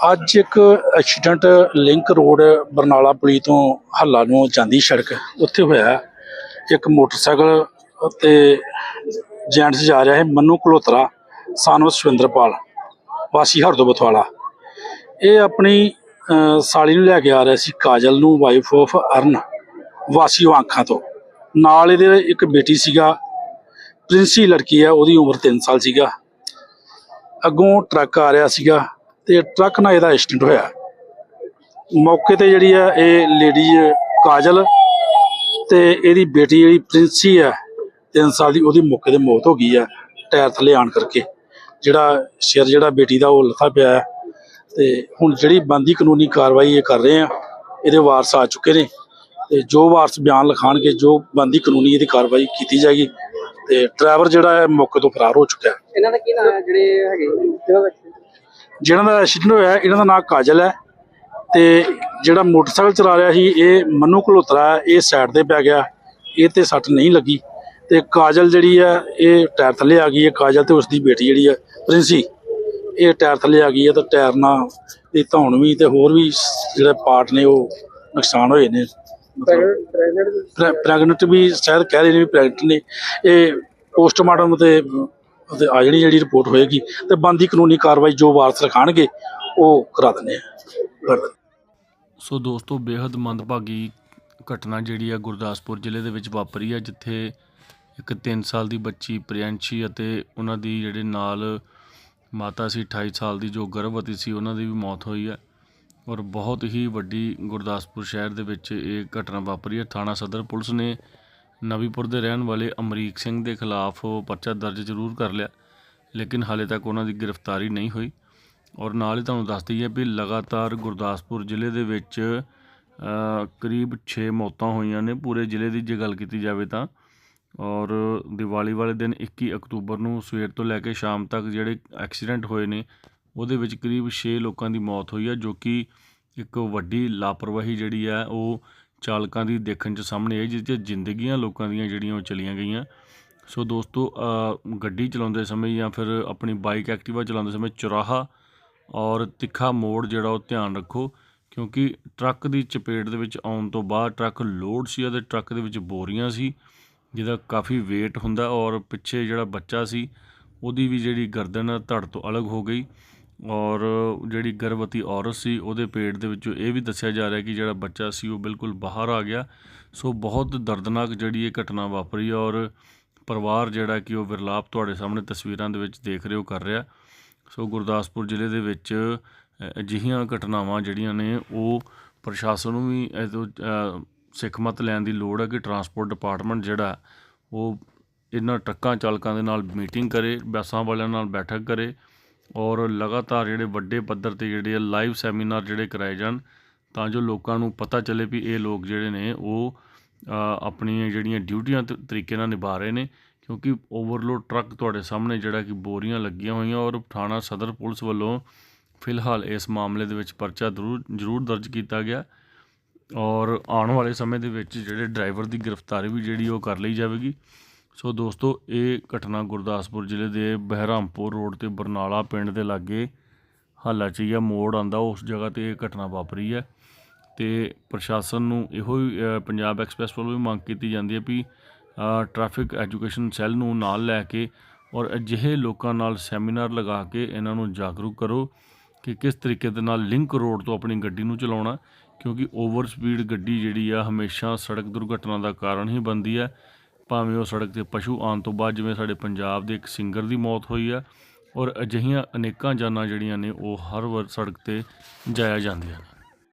ਅੱਜ ਇੱਕ accident link road Barnala ਪੁਲੀ ਤੋਂ ਹੱਲਾ ਨੂੰ ਜਾਂਦੀ ਸੜਕ। ਉੱਥੇ ਹੋਇਆ ਇੱਕ ਮੋਟਰਸਾਈਕਲ ਤੇ ਜੈਂਟਸ ਜਾ ਰਿਹਾ ਹੈ। ਮੰਨੂ ਕਲੋਤਰਾ ਸਾਨਵ ਸੁਵਿੰਦਰਪਾਲ, ਵਾਸੀ ਹਰਦੋ ਬਥਵਾਲਾ ਇਹ ਆਪਣੀ ਸਾਲੀ ਨੂੰ ਲੈ ਕੇ ਆ ਰਿਹਾ ਸੀ ਕਾਜਲ ਨੂੰ ਵਾਈਫ ਆਫ ਅਰਨ, ਵਾਸੀ ਵਾਂਖਾਂ ਤੋਂ। ਨਾਲ ਇਹਦੇ ਇੱਕ ਬੇਟੀ ਸੀਗਾ, ਪ੍ਰਿੰਸੀ ਲੜਕੀ ਹੈ, ਉਹਦੀ ਉਮਰ 3 ਸਾਲ ਸੀਗਾ। ਅੱਗੋਂ ਟਰੱਕ ਆ ਰਿਹਾ ਸੀਗਾ। ਤੇ ਟਰੱਕ ਨਾਲ ਇਹਦਾ ਐਕਸੀਡੈਂਟ ਹੋਇਆ। ਮੌਕੇ ਤੇ ਜਿਹੜੀ ਆ, ਇਹ ਲੇਡੀ ਕਾਜਲ ਤੇ ਇਹਦੀ ਬੇਟੀ ਜਿਹੜੀ ਪ੍ਰਿੰਸੀ ਹੈ 3 ਸਾਲ ਦੀ, ਉਹਦੀ ਮੌਕੇ ਤੇ ਮੌਤ ਹੋ ਗਈ ਆ, ਟਾਇਰ ਥੱਲੇ ਆਣ ਕਰਕੇ। ਜਿਹੜਾ ਸਿਰ ਜਿਹੜਾ ਬੇਟੀ ਦਾ ਉਹ ਲੱਥਾ ਪਿਆ ਹੈ ਤੇ ਹੁਣ ਜਿਹੜੀ ਬੰਦੀ ਕਾਨੂੰਨੀ ਕਾਰਵਾਈ ਇਹ ਕਰ ਰਹੇ ਆ, ਇਹਦੇ ਵਾਰਸ ਆ ਚੁੱਕੇ ਨੇ। ਤੇ ਜੋ ਵਾਰਸ ਬਿਆਨ ਲਿਖਾਣਗੇ, ਜੋ ਬੰਦੀ ਕਾਨੂੰਨੀ ਇਹਦੀ ਕਾਰਵਾਈ ਕੀਤੀ ਜਾਏਗੀ, ਤੇ ਡਰਾਈਵਰ ਜਿਹੜਾ ਹੈ, ਮੌਕੇ ਤੋਂ ਫਰਾਰ ਹੋ ਚੁੱਕਾ ਹੈ ਇਹਨਾਂ ਦਾ ਕੀ ਨਾਮ ਹੈ? ਜਿਹੜੇ ਹੈਗੇ ਜਿਹਨਾਂ ਦਾ ਦਾ ਐਕਸੀਡੈਂਟ ਹੋਇਆ ਇਹਨਾਂ ਦਾ ਨਾਮ ਕਾਜਲ ਹੈ ਤੇ ਜਿਹੜਾ ਮੋਟਰਸਾਈਕਲ ਚਲਾ ਰਿਹਾ ਸੀ ਇਹ ਮੰਨੂ ਕਲੋਤਰਾ ਹੈ, ਇਹ ਸਾਈਡ ਤੇ ਪੈ ਗਿਆ ਇਹ ਤੇ ਸੱਟ ਨਹੀਂ ਲੱਗੀ ਤੇ ਕਾਜਲ ਜਿਹੜੀ ਹੈ ਇਹ ਟਾਇਰ ਥੱਲੇ ਆ ਗਈ ਹੈ ਕਾਜਲ ਤੇ ਉਸਦੀ ਬੇਟੀ ਜਿਹੜੀ ਹੈ ਪ੍ਰਿੰਸੀ ਇਹ ਟਾਇਰ ਥੱਲੇ ਆ ਗਈ ਹੈ ਤੇ ਟਾਇਰ ਨਾਲ ਇਹ ਧੌਣ ਵੀ ਤੇ ਹੋਰ ਵੀ ਜਿਹੜੇ ਪਾਰਟ ਨੇ ਉਹ ਨੁਕਸਾਨ ਹੋਏ ਨੇ। ਪ੍ਰੈਗਨੈਂਟ ਵੀ ਸ਼ਾਇਦ ਕਹਿ ਰਹੇ ਨੇ ਵੀ ਪ੍ਰੈਗਨੈਂਟ ਨੇ। ਇਹ ਪੋਸਟਮਾਰਟਮ ਤੇ ਤੇ ਆ ਜਿਹੜੀ ਜਿਹੜੀ ਰਿਪੋਰਟ ਹੋਏਗੀ ਤੇ ਬੰਦੀ ਕਾਨੂੰਨੀ ਕਾਰਵਾਈ ਜੋ ਵਾਰਸ ਰਖਾਣਗੇ, ਉਹ ਕਰਾ ਦਿੰਦੇ ਆ। ਕਰ ਦਿੰਦੇ ਸੋ ਦੋਸਤੋ ਬੇहद ਮੰਦਭਾਗੀ ਘਟਨਾ ਜਿਹੜੀ ਆ ਗੁਰਦਾਸਪੁਰ ਜ਼ਿਲ੍ਹੇ ਦੇ ਵਿੱਚ ਵਾਪਰੀ ਹੈ ਜਿੱਥੇ ਇੱਕ 3 ਸਾਲ ਦੀ ਬੱਚੀ ਪ੍ਰਿਯੰਸ਼ੀ ਅਤੇ ਉਹਨਾਂ ਦੀ ਜਿਹੜੇ ਨਾਲ ਮਾਤਾ ਸੀ 28 ਸਾਲ ਦੀ ਜੋ ਗਰਭਵਤੀ ਸੀ, ਉਹਨਾਂ ਦੀ ਵੀ ਮੌਤ ਹੋਈ ਹੈ ਔਰ ਬਹੁਤ ਹੀ ਵੱਡੀ ਗੁਰਦਾਸਪੁਰ ਸ਼ਹਿਰ ਦੇ ਵਿੱਚ ਇਹ ਘਟਨਾ ਵਾਪਰੀ ਹੈ ਥਾਣਾ ਸਦਰ ਪੁਲਿਸ ਨੇ ਨਵੀਪੁਰ ਦੇ ਰਹਿਣ ਵਾਲੇ ਅਮਰੀਕ ਸਿੰਘ ਦੇ ਖਿਲਾਫ ਪਰਚਾ ਦਰਜ ਜ਼ਰੂਰ ਕਰ ਲਿਆ, ਲੇਕਿਨ ਹਾਲੇ ਤੱਕ ਉਹਨਾਂ ਦੀ ਗ੍ਰਿਫਤਾਰੀ ਨਹੀਂ ਹੋਈ। ਔਰ ਨਾਲ ਹੀ ਤੁਹਾਨੂੰ ਦੱਸ ਦਈਏ ਵੀ ਲਗਾਤਾਰ ਗੁਰਦਾਸਪੁਰ ਜ਼ਿਲ੍ਹੇ ਦੇ ਵਿੱਚ ਕਰੀਬ 6 ਮੌਤਾਂ ਹੋਈਆਂ ਨੇ। ਪੂਰੇ ਜ਼ਿਲ੍ਹੇ ਦੀ ਜੇ ਗੱਲ ਕੀਤੀ ਜਾਵੇ ਤਾਂ, ਔਰ ਦੀਵਾਲੀ ਵਾਲੇ ਦਿਨ 21 ਅਕਤੂਬਰ ਨੂੰ ਸਵੇਰ ਤੋਂ ਲੈ ਕੇ ਸ਼ਾਮ ਤੱਕ ਜਿਹੜੇ ਐਕਸੀਡੈਂਟ ਹੋਏ ਨੇ, ਉਹਦੇ ਵਿੱਚ ਕਰੀਬ 6 ਲੋਕਾਂ ਦੀ ਮੌਤ ਹੋਈ ਹੈ, ਜੋ ਕਿ ਇੱਕ ਵੱਡੀ ਲਾਪਰਵਾਹੀ ਜਿਹੜੀ ਹੈ, ਉਹ ਚਾਲਕਾਂ ਦੀ ਦੇਖਣ 'ਚ ਸਾਹਮਣੇ ਆਈ, ਜਿਸ 'ਚ ਜ਼ਿੰਦਗੀਆਂ ਲੋਕਾਂ ਦੀਆਂ ਜਿਹੜੀਆਂ ਉਹ ਚਲੀਆਂ ਗਈਆਂ। ਸੋ ਦੋਸਤੋ ਗੱਡੀ ਚਲਾਉਂਦੇ ਸਮੇਂ ਜਾਂ ਫਿਰ ਆਪਣੀ ਬਾਈਕ ਐਕਟਿਵਾ ਚਲਾਉਂਦੇ ਸਮੇਂ ਚੁਰਾਹਾ ਔਰ ਤਿੱਖਾ ਮੋੜ ਜਿਹੜਾ ਉਹ ਧਿਆਨ ਰੱਖੋ, ਕਿਉਂਕਿ ਟਰੱਕ ਦੀ ਚਪੇਟ ਦੇ ਵਿੱਚ ਆਉਣ ਤੋਂ ਬਾਅਦ ਟਰੱਕ ਲੋਡ ਸੀ ਅਤੇ ਟਰੱਕ ਦੇ ਵਿੱਚ ਬੋਰੀਆਂ ਸੀ, ਜਿਹਦਾ ਕਾਫੀ weight ਹੁੰਦਾ ਔਰ ਪਿੱਛੇ ਜਿਹੜਾ ਬੱਚਾ ਸੀ, ਉਹਦੀ ਵੀ ਜਿਹੜੀ ਗਰਦਨ ਧੜ ਤੋਂ ਅਲੱਗ ਹੋ ਗਈ। ਔਰ ਜਿਹੜੀ ਗਰਭਵਤੀ ਔਰਤ ਸੀ ਉਹਦੇ ਪੇਟ ਦੇ ਵਿੱਚੋਂ ਇਹ ਵੀ ਦੱਸਿਆ ਜਾ ਰਿਹਾ ਕਿ ਜਿਹੜਾ ਬੱਚਾ ਸੀ ਉਹ ਬਿਲਕੁਲ ਬਾਹਰ ਆ ਗਿਆ। ਸੋ ਬਹੁਤ ਦਰਦਨਾਕ ਜਿਹੜੀ ਇਹ ਘਟਨਾ ਵਾਪਰੀ ਔਰ ਪਰਿਵਾਰ ਜਿਹੜਾ ਕਿ ਉਹ ਵਿਰਲਾਪ ਤੁਹਾਡੇ ਸਾਹਮਣੇ ਤਸਵੀਰਾਂ ਦੇ ਵਿੱਚ ਦੇਖ ਰਹੇ ਹੋ ਕਰ ਰਿਹਾ। ਸੋ ਗੁਰਦਾਸਪੁਰ ਜ਼ਿਲ੍ਹੇ ਦੇ ਵਿੱਚ ਅਜਿਹੀਆਂ ਘਟਨਾਵਾਂ ਜਿਹੜੀਆਂ ਨੇ ਉਹ ਪ੍ਰਸ਼ਾਸਨ ਨੂੰ ਵੀ ਇਹ ਤੋਂ ਅ, ਸਿੱਖਮਤ ਲੈਣ ਦੀ ਲੋੜ ਹੈ ਕਿ ਟਰਾਂਸਪੋਰਟ ਡਿਪਾਰਟਮੈਂਟ ਜਿਹੜਾ ਉਹ ਇਹਨਾਂ ਟਰੱਕਾਂ ਚਾਲਕਾਂ ਦੇ ਨਾਲ ਮੀਟਿੰਗ ਕਰੇ ਬੱਸਾਂ ਵਾਲਿਆਂ ਨਾਲ ਬੈਠਕ ਕਰੇ। ਔਰ ਲਗਾਤਾਰ ਜਿਹੜੇ ਵੱਡੇ ਪੱਧਰ ਤੇ ਜਿਹੜੇ ਆ ਲਾਈਵ ਸੈਮੀਨਾਰ ਜਿਹੜੇ ਕਰਾਏ ਜਾਣ, ਤਾਂ ਜੋ ਲੋਕਾਂ ਨੂੰ ਪਤਾ ਚੱਲੇ ਵੀ ਇਹ ਲੋਕ ਜਿਹੜੇ ਨੇ ਉਹ ਆਪਣੀਆਂ ਜਿਹੜੀਆਂ ਡਿਊਟੀਆਂ ਤਰੀਕੇ ਨਾਲ ਨਿਭਾ ਰਹੇ ਨੇ। ਕਿਉਂਕਿ ਓਵਰਲੋਡ ਟਰੱਕ ਤੁਹਾਡੇ ਸਾਹਮਣੇ ਜਿਹੜਾ ਕਿ ਬੋਰੀਆਂ ਲੱਗੀਆਂ ਹੋਈਆਂ ਔਰ ਥਾਣਾ ਸਦਰ ਪੁਲਿਸ ਵੱਲੋਂ ਫਿਲਹਾਲ ਇਸ ਮਾਮਲੇ ਦੇ ਵਿੱਚ ਪਰਚਾ ਜ਼ਰੂਰ ਜ਼ਰੂਰ ਦਰਜ ਕੀਤਾ ਗਿਆ। ਔਰ ਆਉਣ ਵਾਲੇ ਸਮੇਂ ਦੇ ਵਿੱਚ ਜਿਹੜੇ ਡਰਾਈਵਰ ਦੀ ਗ੍ਰਿਫਤਾਰੀ ਵੀ ਜਿਹੜੀ ਉਹ ਕਰ ਲਈ ਜਾਵੇਗੀ। ਸੋ ਦੋਸਤੋ, ਇਹ ਘਟਨਾ ਗੁਰਦਾਸਪੁਰ ਜ਼ਿਲ੍ਹੇ ਦੇ ਬਹਿਰਾਮਪੁਰ ਰੋਡ ਤੇ ਬਰਨਾਲਾ ਪਿੰਡ ਦੇ ਲਾਗੇ ਹਾਲਾਚੀਆ ਮੋੜ ਆਂਦਾ ਉਸ ਜਗ੍ਹਾ ਤੇ ਇਹ ਘਟਨਾ ਵਾਪਰੀ ਹੈ। ਤੇ ਪ੍ਰਸ਼ਾਸਨ ਨੂੰ ਇਹੋ ਹੀ ਪੰਜਾਬ ਐਕਸਪ੍ਰੈਸ ਵੱਲੋਂ ਵੀ ਮੰਗ ਕੀਤੀ ਜਾਂਦੀ ਹੈ ਵੀ ਟ੍ਰੈਫਿਕ ਐਜੂਕੇਸ਼ਨ ਸੈੱਲ ਨੂੰ ਨਾਲ ਲੈ ਕੇ ਔਰ ਅਜਿਹੇ ਲੋਕਾਂ ਨਾਲ ਸੈਮੀਨਾਰ ਲਗਾ ਕੇ ਇਹਨਾਂ ਨੂੰ ਜਾਗਰੂਕ ਕਰੋ ਕਿ ਕਿਸ ਤਰੀਕੇ ਦੇ ਨਾਲ ਲਿੰਕ ਰੋਡ ਤੋਂ ਆਪਣੀ ਗੱਡੀ ਨੂੰ ਚਲਾਉਣਾ, ਕਿਉਂਕਿ ਓਵਰ ਸਪੀਡ ਗੱਡੀ ਜਿਹੜੀ ਆ, ਹਮੇਸ਼ਾ ਸੜਕ ਦੁਰਘਟਨਾ ਦਾ ਕਾਰਨ ਹੀ ਬਣਦੀ ਹੈ। ਭਾਵੇਂ ਉਹ ਸੜਕ ਤੇ ਪਸ਼ੂ ਆਉਣ ਤੋਂ ਬਾਅਦ ਜਿਵੇਂ ਸਾਡੇ ਪੰਜਾਬ ਦੇ ਇੱਕ ਸਿੰਗਰ ਦੀ ਮੌਤ ਹੋਈ ਆ, ਔਰ ਅਜਿਹੀਆਂ ਅਨੇਕਾਂ ਜਾਨਾਂ ਜਿਹੜੀਆਂ ਨੇ ਉਹ ਹਰ ਵਾਰ ਸੜਕ ਤੇ ਜਾਇਆ ਜਾਂਦੀਆਂ ਨੇ।